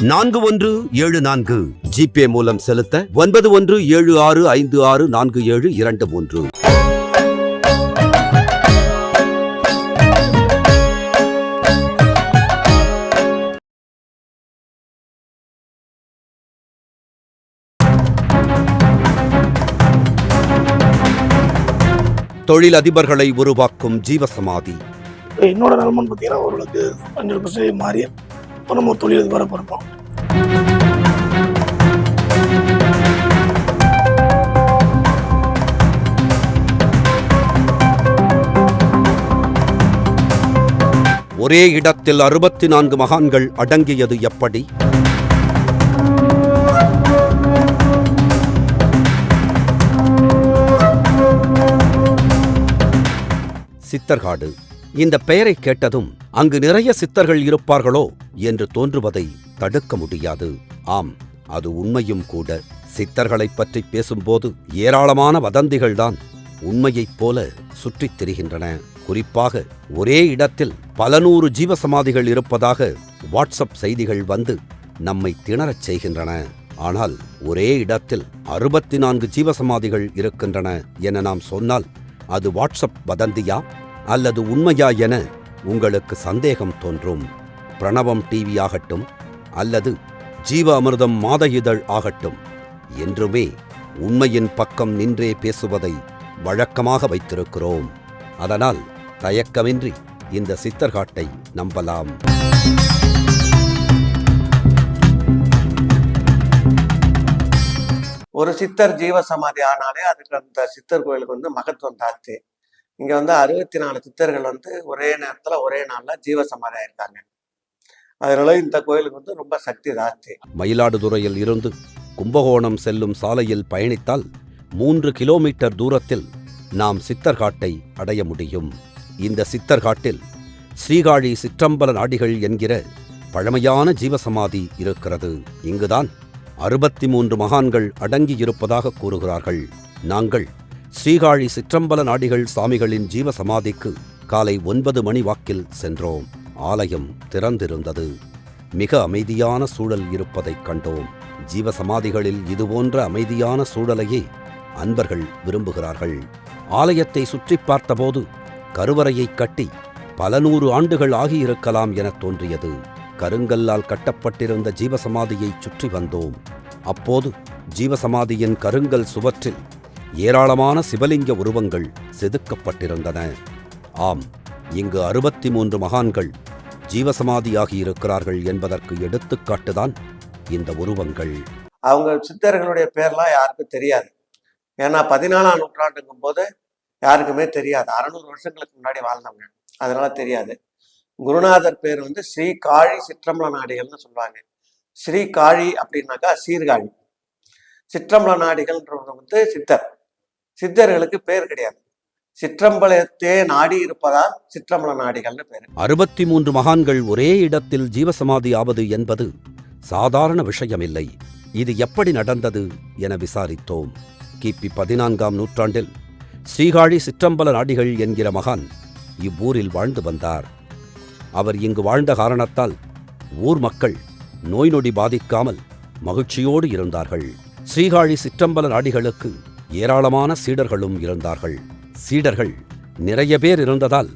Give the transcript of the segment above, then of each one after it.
நான்கு ஒன்று ஏழு நான்கு. ஜிபே மூலம் செலுத்த ஒன்பது ஒன்று ஏழு ஆறு ஐந்து ஆறு நான்கு ஏழு இரண்டு மூன்று. தொழிலதிபர்களை உருவாக்கும் ஜீவசமாதி. என்னோட நிலமன்னு பார்த்தீங்கன்னா ஓரளவுக்கு ஹண்ட்ரட் பர்சன்டேஜ் மாறி இப்போ நம்ம ஒரு தொழில் இது பிறப்போம் ஒரே இடத்தில் அறுபத்தி நான்கு மகான்கள் அடங்கியது எப்படி? சித்தர்காடு. இந்த பெயரை கேட்டதும் அங்கு நிறைய சித்தர்கள் இருப்பார்களோ? என்று தோன்றுவதை தடுக்க முடியாது. ஆம் அது உண்மையும் கூட. சித்தர்களைப் பற்றி பேசும்போது ஏராளமான வதந்திகள்தான் உண்மையைப் போல சுற்றித் திரிகின்றன. குறிப்பாக ஒரே இடத்தில் பல நூறு ஜீவசமாதிகள் இருப்பதாக வாட்ஸ்அப் செய்திகள் வந்து நம்மை திணறச் செய்கின்றன. ஆனால் ஒரே இடத்தில் அறுபத்தி நான்கு ஜீவசமாதிகள் இருக்கின்றன என நாம் சொன்னால் அது வாட்ஸ்அப் வதந்தியா அல்லது உண்மையா என உங்களுக்கு சந்தேகம் தோன்றும். பிரணவம் டிவி ஆகட்டும் அல்லது ஜீவ அமிர்தம் மாத இதழ் ஆகட்டும் என்றுமே உண்மையின் பக்கம் நின்றே பேசுவதை வழக்கமாக வைத்திருக்கிறோம். அதனால் தயக்கமின்றி இந்த சித்தர்காட்டை நம்பலாம். ஒரு சித்தர் ஜீவ சமாதி ஆனாலே அதுக்கு அந்த சித்தர் கோயிலுக்கு வந்து மகத்துவம் தாத்து. இங்க வந்து அறுபத்தி நாலு சித்தர்கள் வந்து ஒரே நேரத்துல ஒரே நாள்ல ஜீவ சமாதி ஆயிருக்காங்க. அதனால இந்த கோயிலுக்கு வந்து ரொம்ப சக்தி ஜாஸ்தி மயிலாடுதுறையில் இருந்து கும்பகோணம் செல்லும் சாலையில் பயணித்தால் மூன்று கிலோமீட்டர் தூரத்தில் நாம் சித்தர்காட்டை அடைய முடியும். இந்த சித்தர்காட்டில் ஸ்ரீகாழி சிற்றம்பல நாடிகள் என்கிற பழமையான ஜீவசமாதி இருக்கிறது. இங்குதான் அறுபத்தி மூன்று மகான்கள் அடங்கியிருப்பதாக கூறுகிறார்கள். நாங்கள் ஸ்ரீகாழி சிற்றம்பல நாடிகள் சாமிகளின் ஜீவசமாதிக்கு காலை ஒன்பது மணி வாக்கில் சென்றோம். ஆலயம் திறந்திருந்தது. மிக அமைதியான சூழல் இருப்பதைக் கண்டோம். ஜீவசமாதிகளில் இதுபோன்ற அமைதியான சூழலையே அன்பர்கள் விரும்புகிறார்கள். ஆலயத்தை சுற்றிப் பார்த்தபோது கருவறையைக் கட்டி பல நூறு ஆண்டுகள் ஆகியிருக்கலாம் எனத் தோன்றியது. கருங்கல்லால் கட்டப்பட்டிருந்த ஜீவசமாதியைச் சுற்றி வந்தோம். அப்போது ஜீவசமாதியின் கருங்கல் சுவற்றில் ஏராளமான சிவலிங்க உருவங்கள் செதுக்கப்பட்டிருந்தன. ஆம் இங்கு அறுபத்தி மூன்று மகான்கள் ஜீவசமாதியாகியிருக்கிறார்கள் என்பதற்கு எடுத்துக்காட்டுதான் இந்த உருவங்கள். அவங்க சித்தர்களுடைய பேர்லாம் யாருக்கும் தெரியாது. ஏன்னா பதினாலாம் நூற்றாண்டுங்கும் போது யாருக்குமே தெரியாது. அறநூறு வருஷங்களுக்கு முன்னாடி வாழ்ந்தவங்க. அதனால தெரியாது. குருநாதர் பேர் வந்து ஸ்ரீ காழி சிற்றம்பல நாடிகள்னு சொல்லுவாங்க. ஸ்ரீ காழி அப்படின்னாக்கா சீர்காழி. சிற்றம்பல நாடிகள்ன்றது வந்து சித்தர். சித்தர்களுக்கு பேர் கிடையாது. சிற்றம்பலத்தே நாடி இருப்பதால் சிற்றம்பல நாடிகள்னு பேர். அறுபத்தி மூன்று மகான்கள் ஒரே இடத்தில் ஜீவசமாதி ஆவது என்பது சாதாரண விஷயமில்லை. இது எப்படி நடந்தது என விசாரித்தோம். கிபி பதினான்காம் நூற்றாண்டில் ஸ்ரீகாழி சிற்றம்பல நாடிகள் என்கிற மகான் இவ்வூரில் வாழ்ந்து வந்தார். அவர் இங்கு வாழ்ந்த காரணத்தால் ஊர் மக்கள் நோய் நொடி பாதிக்காமல் மகிழ்ச்சியோடு இருந்தார்கள். ஸ்ரீகாழி சிற்றம்பல நாடிகளுக்கு ஏராளமான சீடர்களும் இருந்தார்கள். சீடர்கள் நிறைய பேர் இருந்ததால்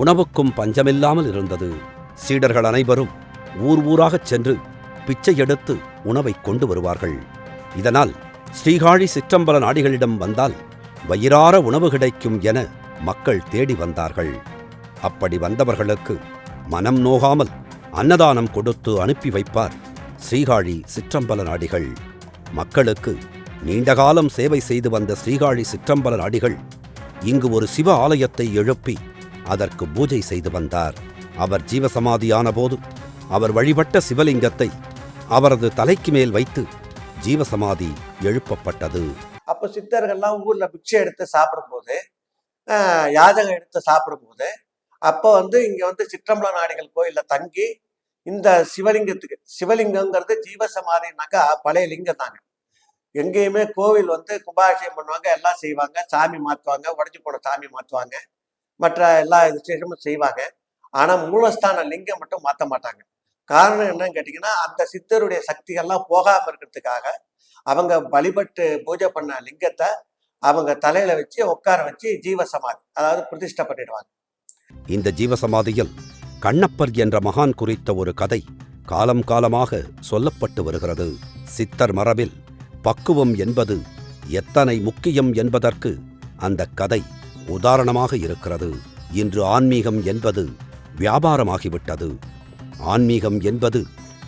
உணவுக்கும் பஞ்சமில்லாமல் இருந்தது. சீடர்கள் அனைவரும் ஊர் ஊராகச் சென்று பிச்சை எடுத்து உணவை கொண்டு வருவார்கள். இதனால் ஸ்ரீகாழி சிற்றம்பல நாடிகளிடம் வந்தால் வயிறார உணவு கிடைக்கும் என மக்கள் தேடி வந்தார்கள். அப்படி வந்தவர்களுக்கு மனம் நோகாமல் அன்னதானம் கொடுத்து அனுப்பி வைப்பார் ஸ்ரீகாழி சிற்றம்பல நாடிகள். மக்களுக்கு நீண்டகாலம் சேவை செய்து வந்த ஸ்ரீகாழி சிற்றம்பல நாடிகள் இங்கு ஒரு சிவ ஆலயத்தை எழுப்பி அதற்கு பூஜை செய்து வந்தார். அவர் ஜீவசமாதியான போது அவர் வழிபட்ட சிவலிங்கத்தை அவரது தலைக்கு மேல் வைத்து ஜீவசமாதி எழுப்பப்பட்டது. அப்போ சித்தர்கள்லாம் ஊர்ல பிக்ஷை எடுத்து சாப்பிடும்போது யாதகம் எடுத்து சாப்பிடும்போது அப்போ வந்து இங்க வந்து சிற்றம்பல நாடிகள் கோயிலில் தங்கி இந்த சிவலிங்கத்துக்கு சிவலிங்கங்கிறது ஜீவசமாதினாக்கா பழைய லிங்கம் தாங்க எங்கேயுமே கோவில் வந்து கும்பாபிஷேகம் பண்ணுவாங்க எல்லாம் செய்வாங்க. சாமி மாற்றுவாங்க உடஞ்சி போன சாமி மாற்றுவாங்க மற்ற எல்லா விசேஷமும் செய்வாங்க. ஆனால் மூலஸ்தான லிங்கம் மட்டும் மாற்ற மாட்டாங்க. காரணம் என்னன்னு கேட்டிங்கன்னா அந்த சித்தருடைய சக்திகள்லாம் போகாமல் இருக்கிறதுக்காக அவங்க வழிபட்டு பூஜை பண்ண லிங்கத்தை அவங்க தலையில வச்சு உட்கார வச்சு ஜீவசமாதி அதாவது பிரதிஷ்டை பண்ணிடுவாங்க. இந்த ஜீவசமாதியில் கண்ணப்பர் என்ற மகான் குறித்த ஒரு கதை காலம் காலமாக சொல்லப்பட்டு வருகிறது. சித்தர் மரபில் பக்குவம் என்பது எத்தனை முக்கியம் என்பதற்கு அந்த கதை உதாரணமாக இருக்கிறது. இன்று ஆன்மீகம் என்பது வியாபாரமாகிவிட்டது. ஆன்மீகம் என்பது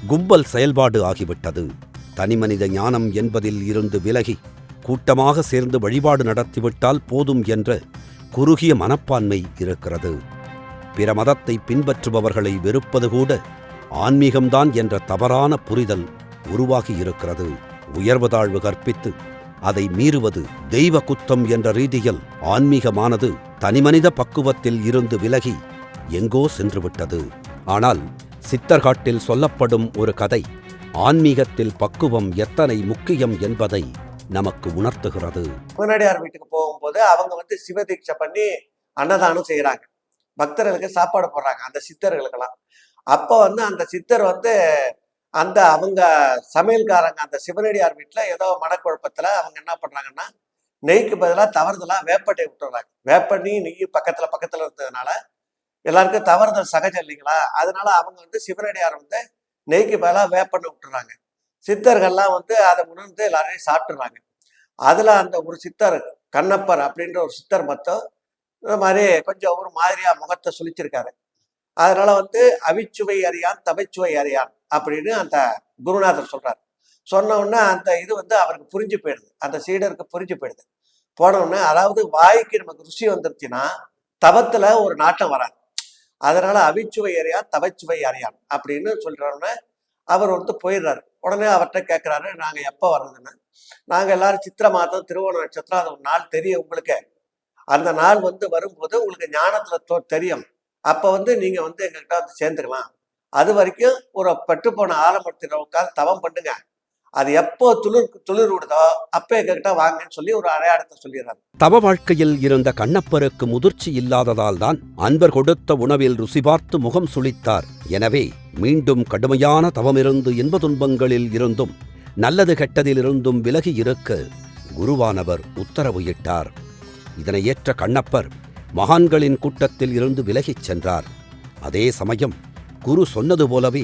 கும்பல் செயல்பாடு ஆகிவிட்டது. தனிமனித ஞானம் என்பதில் இருந்து விலகி கூட்டமாக சேர்ந்து வழிபாடு நடத்திவிட்டால் போதும் என்ற குறுகிய மனப்பான்மை இருக்கிறது. பிற மதத்தை பின்பற்றுபவர்களை வெறுப்பது கூட ஆன்மீகம்தான் என்ற தவறான புரிதல் உருவாகி இருக்கிறது. உயர்வு தாழ்வு கற்பித்து அதை மீறுவது தெய்வ குத்தம் என்ற ரீதியில் ஆன்மீகமானது தனிமனித பக்குவத்தில் இருந்து விலகி எங்கோ சென்றுவிட்டது. ஆனால் சித்தர்காட்டில் சொல்லப்படும் ஒரு கதை ஆன்மீகத்தில் பக்குவம் எத்தனை முக்கியம் என்பதை நமக்கு உணர்த்துகிறது. முன்னாடியார் வீட்டுக்கு போகும்போது அவங்க வந்து சிவதீட்சை பண்ணி அன்னதானம் செய்கிறாங்க பக்தர்களுக்கு சாப்பாடு போடுறாங்க அந்த சித்தர்களுக்கெல்லாம். அப்போ வந்து அந்த சித்தர் வந்து அந்த அவங்க சமையல்காரங்க அந்த சிவனடியார் வீட்டில் ஏதோ மனக்குழப்பத்தில் அவங்க என்ன பண்ணுறாங்கன்னா நெய்க்கு பதிலாக தவறுதலாக வேப்பட்டை விட்டுறாங்க. வேப்பண்ணி நெய் பக்கத்தில் பக்கத்தில் இருந்ததுனால எல்லாருக்கும் தவறுதல் சகஜம் இல்லைங்களா? அதனால அவங்க வந்து சிவனடியார் வந்து நெய்க்கு பதிலாக வேப்பண்ணை விட்டுறாங்க. சித்தர்கள்லாம் வந்து அதை உணர்ந்து எல்லாரையும் சாப்பிட்றாங்க அதில் அந்த ஒரு சித்தர் கண்ணப்பர் அப்படின்ற ஒரு சித்தர் மொத்தம் இந்த மாதிரி கொஞ்சம் ஒரு மாதிரியாக முகத்தை சுழிச்சிருக்காரு. அதனால வந்து அவிச்சுவை அறியான் தவைச்சுவை அறியான். அப்படின்னு அந்த குருநாதர் சொல்றாரு. சொன்ன அந்த இது வந்து அவருக்கு புரிஞ்சு போயிடுது. அந்த சீடருக்கு புரிஞ்சு போயிடுது. போனோடனே அதாவது வாய்க்கு நமக்கு ருசி வந்துருச்சுன்னா தவத்துல ஒரு நாட்டம் வராது. அதனால அவிச்சுவை அறியா தவச்சுவை அறியான் அப்படின்னு சொல்றோன்னே அவர் வந்து போயிடுறாரு. உடனே அவர்கிட்ட கேட்குறாரு நாங்கள் எப்போ வர்றதுன்னு? நாங்கள் எல்லாரும் சித்திர மாதம் திருவோண நட்சத்திரம் அது ஒரு நாள் தெரியும் உங்களுக்கு. அந்த நாள் வந்து வரும்போது உங்களுக்கு ஞானத்தில் தெரியும். அப்போ வந்து நீங்கள் வந்து எங்ககிட்ட வந்து சேர்ந்துக்கலாம். அது வரைக்கும் ஒரு பட்டுப்போன ஆலமரத்தில் உட்காந்து தவம் பண்ணுங்க. அது எப்போ துளிர் துளிர் விடுதோ அப்போ எங்ககிட்ட வாங்கன்னு சொல்லி ஒரு அடையாளத்தை சொல்லிடுறாங்க தவ வாழ்க்கையில் இருந்த கண்ணப்பருக்கு முதிர்ச்சி இல்லாததால்தான் அன்பர் கொடுத்த உணவில் ருசி பார்த்து முகம் சுளித்தார். எனவே மீண்டும் கடுமையான தவமிருந்து இன்ப துன்பங்களில் இருந்தும் நல்லது கெட்டதிலிருந்தும் விலகி இருக்க குருவானவர் உத்தரவு இட்டார். இதனை ஏற்ற கண்ணப்பர் மகான்களின் கூட்டத்தில் இருந்து விலகிச் சென்றார். அதே சமயம் குரு சொன்னது போலவே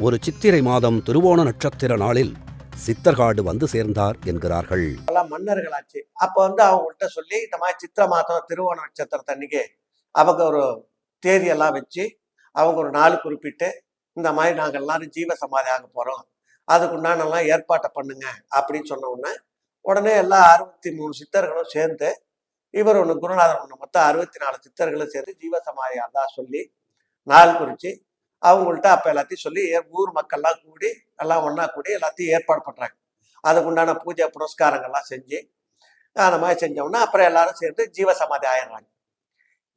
ஒரு சித்திரை மாதம் திருவோண நட்சத்திர நாளில் சித்தர்காடு வந்து சேர்ந்தார் என்கிறார்கள். எல்லாம் மன்னர்களாச்சு. அப்போ வந்து அவங்கள்ட்ட சொல்லி இந்த மாதிரி சித்திர மாதம் திருவோண நட்சத்திரத்தை அன்னைக்கு அவங்க ஒரு தேதியெல்லாம் வச்சு அவங்க ஒரு நாள் குறிப்பிட்டு இந்த மாதிரி நாங்கள் எல்லாரும் ஜீவ சமாதி ஆக போகிறோம் அதுக்குண்டானெல்லாம் ஏற்பாட்டை பண்ணுங்க அப்படின்னு சொன்ன உடனே உடனே எல்லா அறுபத்தி மூணு சித்தர்களும் சேர்ந்து இவர் ஒன்று குருநாதர் ஒன்று மொத்தம் அறுபத்தி நாலு சித்தர்களும் சேர்ந்து ஜீவ சமாதி அதான் சொல்லி நாள் குறித்து அவங்கள்ட்ட அப்போ எல்லாத்தையும் சொல்லி ஏ- ஊர் மக்கள்லாம் கூடி எல்லாம் ஒன்றா கூடி எல்லாத்தையும் ஏற்பாடு பண்ணுறாங்க அதுக்குண்டான பூஜை புனஸ்காரங்கள்லாம் செஞ்சு அந்த மாதிரி செஞ்சோம்னா அப்புறம் எல்லாரும் சேர்ந்து ஜீவசமாதி ஆயிடுறாங்க.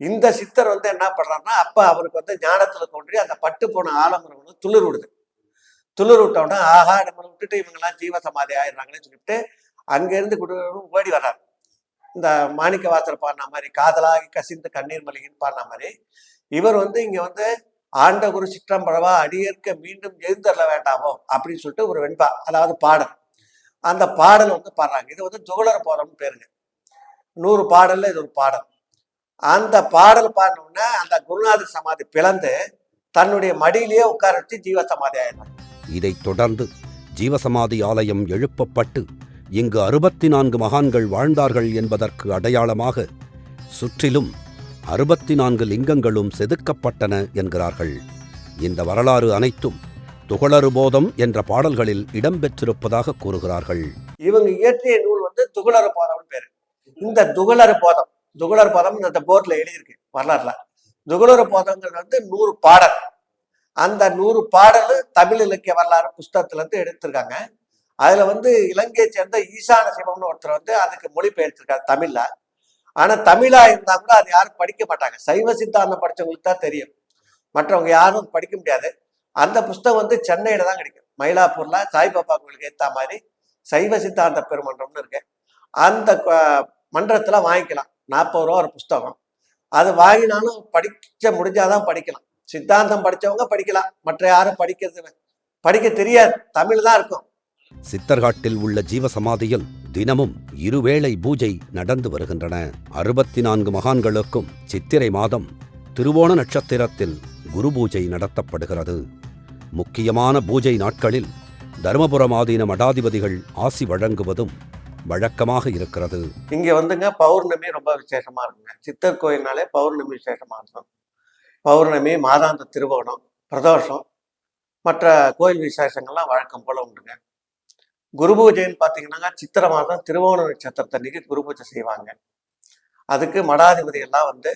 இந்த சித்தர் வந்து என்ன பண்ணுறாருன்னா அப்போ அவருக்கு வந்து ஞானத்தில் தோன்றி அந்த பட்டு போன ஆலமரம் வந்து துளிர் விடுது. துளிர் விட்டோன்னா ஆஹா நம்மளை விட்டுட்டு இவங்கெல்லாம் ஜீவசமாதி ஆயிடுறாங்கன்னு சொல்லிட்டு அங்கேருந்து குடும்பம் ஓடி வர்றாரு. இந்த மாணிக்க வாசல் பாடின மாதிரி காதலாகி கசிந்து கண்ணீர் மல்லிகின்னு பாடின மாதிரி இவர் வந்து இங்கே வந்து ஆண்ட குரு சிற்றம்பழவா அடியேற்க மீண்டும் எழுந்தரல வேண்டாமோ? அப்படின்னு சொல்லிட்டு ஒரு வெண்பா அதாவது பாடல். அந்த பாடல் வந்து பாடுறாங்க. இது வந்து துகளர் போறோம்னு பேருங்க. நூறு பாடல்ல இது ஒரு பாடல். அந்த பாடல் பாடினோம்னா அந்த குருநாதர் சமாதி பிளந்து தன்னுடைய மடியிலேயே உட்கார வச்சு ஜீவ சமாதி ஆயிடுறாங்க. இதைத் தொடர்ந்து ஜீவசமாதி ஆலயம் எழுப்பப்பட்டு இங்கு அறுபத்தி நான்கு மகான்கள் வாழ்ந்தார்கள் என்பதற்கு அடையாளமாக சுற்றிலும் அறுபத்தி நான்கு லிங்கங்களும் செதுக்கப்பட்டன என்கிறார்கள். இந்த வரலாறு அனைத்தும் துகளறுபோதம் என்ற பாடல்களில் இடம்பெற்றிருப்பதாக கூறுகிறார்கள். இவங்க இயற்றிய நூல் வந்து துகளறு போதம்னு பேரு. இந்த துகளறு போதம் துகளறு போதம் இந்த போர்ட்ல எழுதியிருக்கு வரலாறுல. துகளறு போதம்ங்கிறது வந்து நூறு பாடல். அந்த நூறு பாடல் தமிழ் இலக்கிய வரலாறு புஸ்தகத்துல இருந்து எடுத்திருக்காங்க. அதுல வந்து இலங்கையை சேர்ந்த ஈசான சிவம்னு ஒருத்தர் வந்து அதுக்கு மொழிபெயர்த்திருக்காரு தமிழ்ல. ஆனா தமிழா இருந்தா கூட அது யாரும் படிக்க மாட்டாங்க. சைவ சித்தாந்தம் படிச்சவங்களுக்கு தான் தெரியும். மற்றவங்க யாரும் படிக்க முடியாது. அந்த புஸ்தகம் வந்து சென்னையில தான் கிடைக்கும். மயிலாப்பூர்ல சாய்பாபா கோயிலுக்கு ஏத்த மாதிரி சைவ சித்தாந்த பெருமன்றம்னு இருக்கு. அந்த மன்றத்துல வாங்கிக்கலாம். நாற்பது ரூபா ஒரு புஸ்தகம். அது வாங்கினாலும் படிக்க முடிஞ்சாதான் படிக்கலாம். சித்தாந்தம் படிச்சவங்க படிக்கலாம். மற்ற யாரும் படிக்கிறது படிக்க தெரியாது. தமிழ் தான் இருக்கும். சித்தர்காட்டில் உள்ள ஜீவசமாதியில் தினமும் இருவேளை பூஜை நடந்து வருகின்றன. அறுபத்தி நான்கு மகான்களுக்கும் சித்திரை மாதம் திருவோண நட்சத்திரத்தில் குரு பூஜை நடத்தப்படுகிறது. முக்கியமான பூஜை நாட்களில் தருமபுரம் ஆதீன மடாதிபதிகள் ஆசி வழங்குவதும் வழக்கமாக இருக்கிறது. இங்க வந்துங்க பௌர்ணமி ரொம்ப விசேஷமா இருக்குங்க. சித்தர் கோயில்னாலே பௌர்ணமி விசேஷமா இருக்கும். பௌர்ணமி மாதாந்த திருவோணம் பிரதோஷம் மற்ற கோயில் விசேஷங்கள்லாம் வழக்கம் போல உண்டுங்க. குரு பூஜைன்னு பார்த்தீங்கன்னா சித்திரை மாதம் திருவோண நட்சத்திரத்தன்னைக்கு குரு பூஜை செய்வாங்க. அதுக்கு மடாதிபதி எல்லாம் வந்து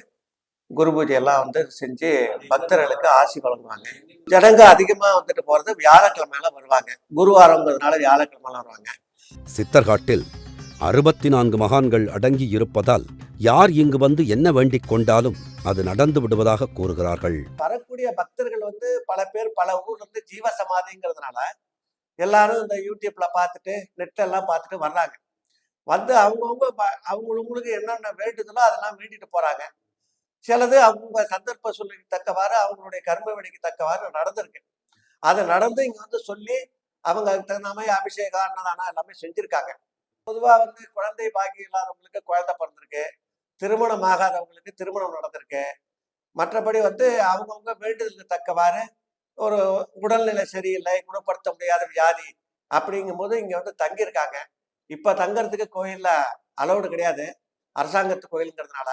குரு பூஜை எல்லாம் வந்து செஞ்சு பக்தர்களுக்கு ஆசி வழங்குவாங்க. ஜனங்க அதிகமா வந்துட்டு போறது வியாழக்கிழமையில வருவாங்க. குருவாரங்கிறதுனால வியாழக்கிழமையில வருவாங்க. சித்தர்காட்டில் அறுபத்தி நான்கு மகான்கள் அடங்கி இருப்பதால் யார் இங்கு வந்து என்ன வேண்டிக் கொண்டாலும் அது நடந்து விடுவதாக கூறுகிறார்கள். வரக்கூடிய பக்தர்கள் வந்து பல பேர் பல ஊர்ல இருந்து ஜீவ சமாதிங்கிறதுனால எல்லாரும் இந்த யூடியூப்ல பார்த்துட்டு நெட்டெல்லாம் பார்த்துட்டு வர்றாங்க. வந்து அவங்கவுங்க ப- அவங்களுக்கு என்னென்ன வேண்டுதலோ அதெல்லாம் வேண்டிட்டு போறாங்க. சிலது அவங்க சந்தர்ப்ப சூழ்நிலைக்கு தக்கவாறு அவங்களுடைய கர்ம வினைக்கு தக்கவாறு நடந்திருக்கு. அது நடந்து இங்க வந்து சொல்லி அவங்க அதுக்கு தகுந்த மாதிரி அபிஷேகம் அன்னதானம் எல்லாமே செஞ்சிருக்காங்க. பொதுவாக வந்து குழந்தை பாக்கியம் இல்லாதவங்களுக்கு குழந்தை பிறந்திருக்கு. திருமணம் ஆகாதவங்களுக்கு திருமணம் நடந்திருக்கு. மற்றபடி வந்து அவங்கவுங்க வேண்டுதலுக்கு தக்கவாறு ஒரு உடல்நிலை சரியில்லை குணப்படுத்த முடியாத வியாதி அப்படிங்கும்போது இங்க வந்து தங்கியிருக்காங்க. இப்ப தங்கறதுக்கு கோயில்ல அலௌடு கிடையாது. அரசாங்கத்து கோயிலுங்கிறதுனால.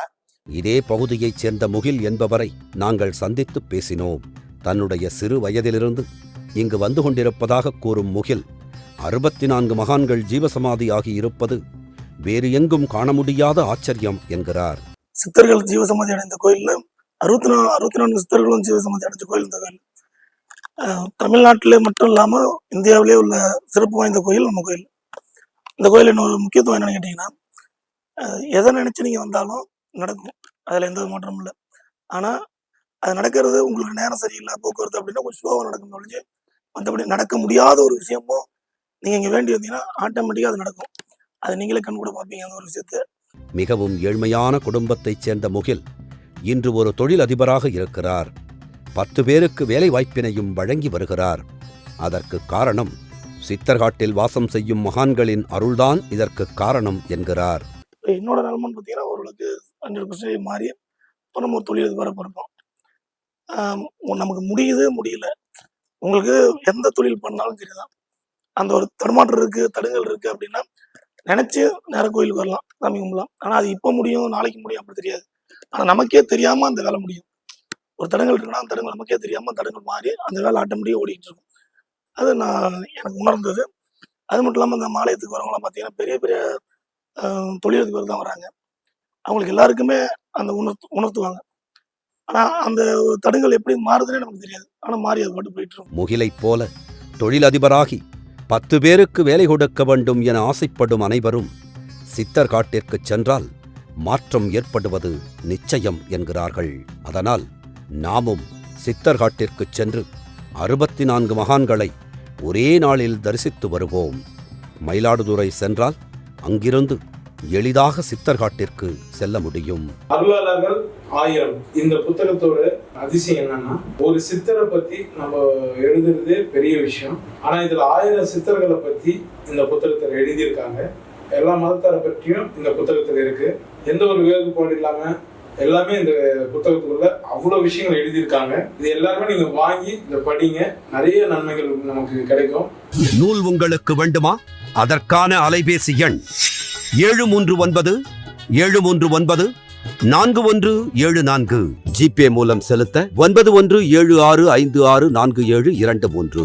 இதே பகுதியைச் சேர்ந்த முகில் என்பவரை நாங்கள் சந்தித்து பேசினோம். தன்னுடைய சிறு வயதிலிருந்து இங்கு வந்து கொண்டிருப்பதாக கூறும் முகில் அறுபத்தி நான்கு மகான்கள் ஜீவசமாதி ஆகி இருப்பது வேறு எங்கும் காண முடியாத ஆச்சரியம் என்கிறார். சித்தர்கள் ஜீவசமாதி அடைந்த கோயில்ல அறுபத்தி நாலு அறுபத்தி நான்கு சித்தர்களும் ஜீவசமாதி அடைஞ்ச கோயில் இந்த கோயில் தமிழ்நாட்டிலே மட்டும் இல்லாமல் இந்தியாவிலே உள்ள சிறப்பு வாய்ந்த கோயில் நம்ம கோயில். இந்த கோயில் இன்னொரு முக்கியத்துவம் என்னன்னு கேட்டீங்கன்னா எதை நினைச்சு நீங்க வந்தாலும் நடக்கும். அதுல எந்த மாற்றமும் இல்லை. ஆனா அது நடக்கிறது உங்களுக்கு நேரம் சரியில்லை போக்குவரத்து அப்படின்னா கொஞ்சம் ஸ்லோவாக நடக்கும் ஒழிஞ்சு மற்றபடி நடக்க முடியாத ஒரு விஷயமும் நீங்க இங்க வேண்டி வந்தீங்கன்னா ஆட்டோமேட்டிக்கா அது நடக்கும். அது நீங்களே கண் கூட பார்ப்பீங்க அந்த ஒரு விஷயத்தை. மிகவும் ஏழ்மையான குடும்பத்தைச் சேர்ந்த முகில் இன்று ஒரு தொழில் அதிபராக இருக்கிறார். பத்து பேருக்கு வேலை வாய்ப்பினையும் வழங்கி வருகிறார். அதற்கு காரணம் சித்தர்காட்டில் வாசம் செய்யும் மகான்களின் அருள்தான் இதற்கு காரணம் என்கிறார். என்னோட நிலமன்னு பார்த்தீங்கன்னா ஓரளவுக்கு ஹண்ட்ரட் பர்சன்டேஜ் மாறி இப்போ நம்ம ஒரு தொழில் வர பிறப்போம் நமக்கு முடியுது முடியல. உங்களுக்கு எந்த தொழில் பண்ணாலும் சரிதான். அந்த ஒரு தடுமாற்றம் இருக்கு தடுங்கள் இருக்கு அப்படின்னா நினைச்சு நேர கோயிலுக்கு வரலாம் சாமி கும்பலாம் ஆனா அது இப்போ முடியும் நாளைக்கு முடியும் அப்படி தெரியாது. ஆனா நமக்கே தெரியாம அந்த வேலை முடியும். ஒரு தடங்கள் இருக்குன்னா அந்த தடங்கள் நமக்கே தெரியாம தடங்கள் மாறி அந்த வேலை ஆட்டோமேட்டிக்காக ஓடிக்கிட்டு இருக்கும் அது நான் எனக்கு உணர்ந்தது. அது மட்டும் இல்லாமல் இந்த மாலயத்துக்கு வரவங்களாம் பார்த்தீங்கன்னா பெரிய பெரிய தொழிலுக்கு தொழிலதிபர் தான் வராங்க. அவங்களுக்கு எல்லாருக்குமே அந்த உணர்த்து உணர்த்துவாங்க. ஆனா அந்த ஒரு தடங்கள் எப்படி மாறுதுன்னே நமக்கு தெரியாது. ஆனா மாறி அது மட்டும் போயிட்டு இருக்கும். முகிலைப் போல தொழிலதிபராகி பத்து பேருக்கு வேலை கொடுக்க வேண்டும் என ஆசைப்படும் அனைவரும் சித்தர் காட்டிற்கு சென்றால் மாற்றம் ஏற்படுவது நிச்சயம் என்கிறார்கள். அதனால் நாமும் சித்தர்காட்டிற்குச் சென்று அறுபத்தி நான்கு மகான்களை ஒரே நாளில் தரிசித்து வருவோம். மயிலாடுதுறை சென்றால் அங்கிருந்து எளிதாக சித்தர்காட்டிற்கு செல்ல முடியும். அருளாளர்கள் ஆயிரம். இந்த புத்தகத்தோட அதிசயம் என்னன்னா ஒரு சித்தரை பத்தி நம்ம எழுதுறதே பெரிய விஷயம். ஆனா இதுல ஆயிரம் சித்தர்களை பத்தி இந்த புத்தகத்தில் எழுதியிருக்காங்க. எல்லா மதத்தாரை பற்றியும் இந்த புத்தகத்தில் இருக்கு. எந்த ஒரு வேறுபாடு இல்லாம எல்லாமே இந்த புத்தகத்துக்குள்ள அவ்வளோ விஷயங்கள் எழுதியிருக்காங்க. இது எல்லாருமே நீங்க வாங்கி இதை படிங்க. நிறைய நன்மைகள் நமக்கு கிடைக்கும். நூல் உங்களுக்கு வேண்டுமா? அதற்கான அலைபேசி எண் ஏழு மூன்று ஒன்பது ஏழு மூன்று ஒன்பது நான்கு ஒன்று ஏழு நான்கு. ஜிபே மூலம் செலுத்த ஒன்பது ஒன்று ஏழு ஆறு ஐந்து ஆறு நான்கு ஏழு இரண்டு மூன்று.